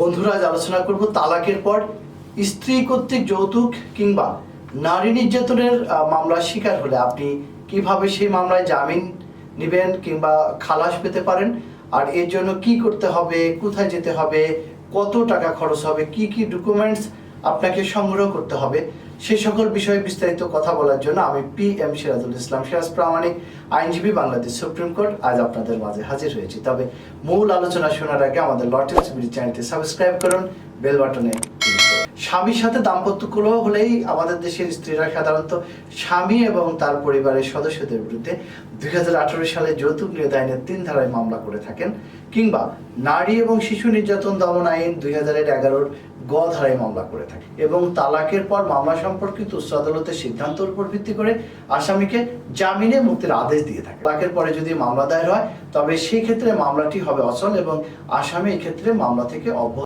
বন্ধুরা, আজ আলোচনা করব তালাকের পর স্ত্রী কর্তৃক যৌতুক কিংবা নারী নির্যাতনের মামলা মামলার শিকার হলে আপনি কীভাবে সেই মামলায় জামিন নেবেন কিংবা খালাস পেতে পারেন? আর এর জন্য কি করতে হবে? কোথায় যেতে হবে? কত টাকা খরচ হবে? কি কি ডকুমেন্টস আপনাকে সংগ্রহ করতে হবে সে সকল বিষয়ে বিস্তারিত কথা বলার জন্য আমি পি এম সিরাজুল ইসলাম সিরাজ প্রামাণিক, আইনজীবী বাংলাদেশ সুপ্রিম কোর্ট আজ আপনাদের মাঝে হাজির হয়েছি তবে মূল আলোচনা শোনার আগে আমাদের লটেন্স চ্যানেলটি সাবস্ক্রাইব করুন, বেল বাটনে। স্বামীর সাথে দাম্পত্য কলহ হলেই আমাদের দেশের স্ত্রীরা সাধারণত স্বামী এবং তার পরিবারের সদস্যদের বিরুদ্ধে দুই হাজার আঠারো সালে যৌতুক নিয়োগ আইনের তিন ধারায় মামলা করে থাকেন, কিংবা নারী এবং শিশু নির্যাতন দমন আইন দুই হাজারের এগারোর গ ধারায় মামলা করে থাকে এবং তালাকের পর মামলা সম্পর্কিত উচ্চ আদালতের সিদ্ধান্তের উপর ভিত্তি করে আসামিকে জামিনে মুক্তির আদেশ দিয়ে থাকে। তালাকের পরে যদি মামলা দায়ের হয়, তবে সেই ক্ষেত্রে মামলাটি হবে অচল এবং আসামি এক্ষেত্রে মামলা থেকে অব্যাহতি